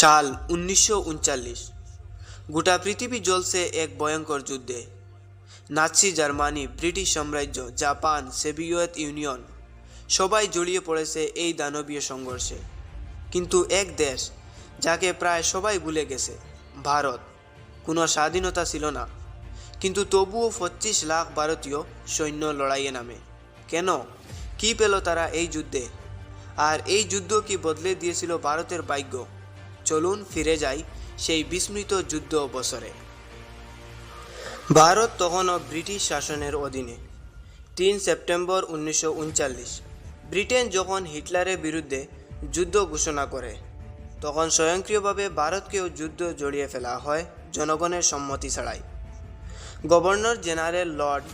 সাল উনিশশো উনচল্লিশ। গোটা পৃথিবী জ্বলছে এক ভয়ঙ্কর যুদ্ধে। নাৎসি জার্মানি, ব্রিটিশ সাম্রাজ্য, জাপান, সোভিয়েত ইউনিয়ন সবাই জড়িয়ে পড়েছে এই দানবীয় সংঘর্ষে। কিন্তু এক দেশ, যাকে প্রায় সবাই ভুলে গেছে, ভারত, কোনো স্বাধীনতা ছিল না। কিন্তু তবুও পঁচিশ লাখ ভারতীয় সৈন্য লড়াইয়ে নামে। কেন? কি পেল তারা এই যুদ্ধে? আর এই যুদ্ধ কি বদলে দিয়েছিল ভারতের ভাগ্য? চলুন ফিরে যাই সেই বিস্মৃত যুদ্ধ বছরে। ভারত তখনও ব্রিটিশ শাসনের অধীনে। তিন সেপ্টেম্বর উনিশশো উনচল্লিশ, ব্রিটেন যখন হিটলারের বিরুদ্ধে যুদ্ধ ঘোষণা করে, তখন স্বয়ংক্রিয়ভাবে ভারতকেও যুদ্ধ জড়িয়ে ফেলা হয় জনগণের সম্মতি ছাড়াই। গভর্নর জেনারেল লর্ড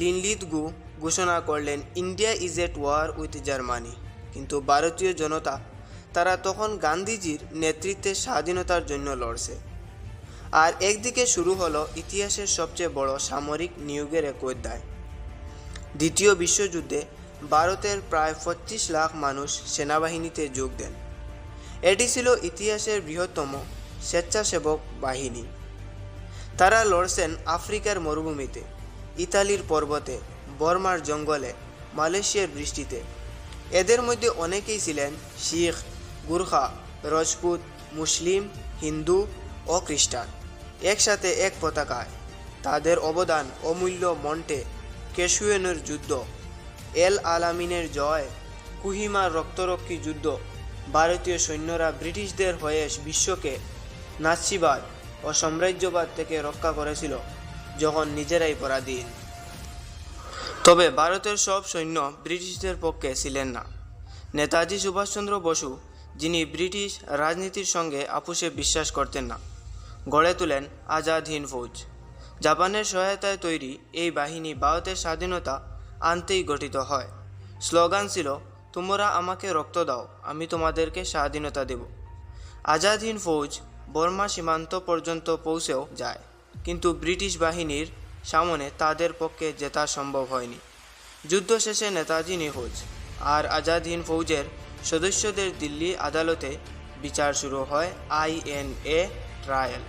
লিনলিদগু ঘোষণা করলেন, India is at war with Germany. কিন্তু ভারতীয় জনতা তারা তখন গান্ধীজির নেতৃত্বে স্বাধীনতার জন্য লড়ছে। আর একদিকে শুরু হলো ইতিহাসের সবচেয়ে বড় সামরিক নিয়োগের এক অধ্যায় দ্বিতীয় বিশ্বযুদ্ধে ভারতের প্রায় পঁচিশ লাখ মানুষ সেনাবাহিনীতে যোগ দেন। এটি ছিল ইতিহাসের বৃহত্তম স্বেচ্ছাসেবক বাহিনী। তারা লড়ছেন আফ্রিকার মরুভূমিতে, ইতালির পর্বতে, বর্মার জঙ্গলে, মালয়েশিয়ার বৃষ্টিতে। এদের মধ্যে অনেকেই ছিলেন শিখ গুর্খা, রজপুত, মুসলিম, হিন্দু ও খ্রিস্টান। একসাথে এক পতাকায় তাদের অবদান অমূল্য মন্টে কেশুয়েনের যুদ্ধ, এল আলামিনের জয় কুহিমার রক্তরক্ষী যুদ্ধ, ভারতীয় সৈন্যরা ব্রিটিশদের হয়ে বিশ্বকে নাৎসিবাদ ও সাম্রাজ্যবাদ থেকে রক্ষা করেছিল যখন নিজেরাই পরাধীন। তবে ভারতের সব সৈন্য ব্রিটিশদের পক্ষে ছিলেন না। নেতাজি সুভাষচন্দ্র বসু যিনি ব্রিটিশ রাজনীতির সঙ্গে আপুষে বিশ্বাস করতেন না। গড়ে তোলেন আজাদ হিন্দ ফৌজ। জাপানের সহায়তায় তৈরি এই বাহিনী ভারতের স্বাধীনতা আনতেই গঠিত হয়। স্লোগান ছিল, তোমরা আমাকে রক্ত দাও, আমি তোমাদেরকে স্বাধীনতা দেব। আজাদ হিন্দ ফৌজ বর্মা সীমান্ত পর্যন্ত পৌঁছেও যায়, কিন্তু ব্রিটিশ বাহিনীর সামনে তাদের পক্ষে জেতা সম্ভব হয়নি। যুদ্ধ শেষে নেতাজি নিখোঁজ, আর আজাদ হিন্দ ফৌজের সদস্যদের দিল্লি আদালতে বিচার শুরু হয় আইএনএ ট্রায়াল।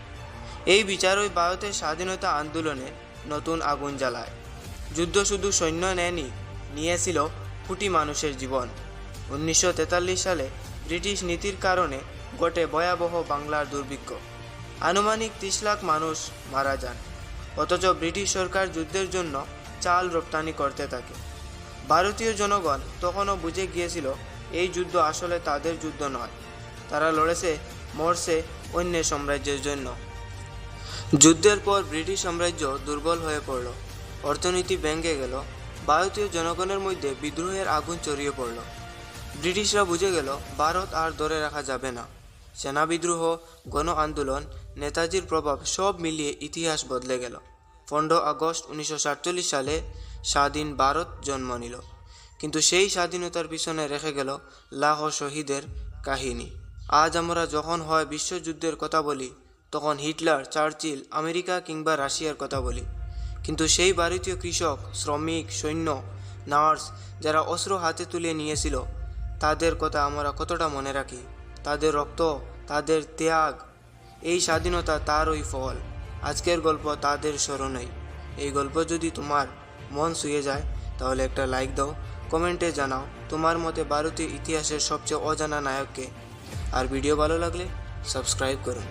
এই বিচারই ভারতের স্বাধীনতা আন্দোলনে নতুন আগুন জ্বালায়। যুদ্ধ শুধু সৈন্য নেয়নি, নিয়েছিল কোটি মানুষের জীবন। উনিশশো তেতাল্লিশ সালে ব্রিটিশ নীতির কারণে ঘটে ভয়াবহ বাংলার দুর্ভিক্ষ। আনুমানিক ত্রিশ লাখ মানুষ মারা যান, অথচ ব্রিটিশ সরকার যুদ্ধের জন্য চাল রপ্তানি করতে থাকে। ভারতীয় জনগণ তখনও বুঝে গিয়েছিল এই যুদ্ধ আসলে তাদের যুদ্ধ নয়। তারা লড়েছে, মরছে অন্যের সাম্রাজ্যের জন্য। যুদ্ধের পর ব্রিটিশ সাম্রাজ্য দুর্বল হয়ে পড়ল, অর্থনীতি ভেঙে গেল, ভারতীয় জনগণের মধ্যে বিদ্রোহের আগুন ছড়িয়ে পড়ল। ব্রিটিশরা বুঝে গেল, ভারত আর ধরে রাখা যাবে না। সেনা বিদ্রোহ, গণ আন্দোলন, নেতাজির প্রভাব সব মিলিয়ে ইতিহাস বদলে গেল। পনেরো আগস্ট উনিশশো সাতচল্লিশ সালে স্বাধীন ভারত জন্ম নিল। কিন্তু সেই স্বাধীনতার পিছনে রেখে গেল লাখ শহীদের কাহিনী। আজ আমরা যখন হয় বিশ্বযুদ্ধের কথা বলি, তখন হিটলার, চার্চিল, আমেরিকা কিংবা রাশিয়ার কথা বলি। কিন্তু সেই ভারতীয় কৃষক, শ্রমিক, সৈন্য, নার্স যারা অস্ত্র হাতে তুলে নিয়েছিল, তাদের কথা আমরা কতটা মনে রাখি? তাদের রক্ত, তাদের ত্যাগ, এই স্বাধীনতা তারই ফল। আজকের গল্প তাদের স্মরণেই। এই গল্প যদি তোমার মন শুয়ে যায়, তাহলে একটা লাইক দাও কমেন্টে জানাও তোমার মতে ভারতীয় ইতিহাসের সবচেয়ে অজানা নায়ককে। আর ভিডিও ভালো লাগলে সাবস্ক্রাইব করুন।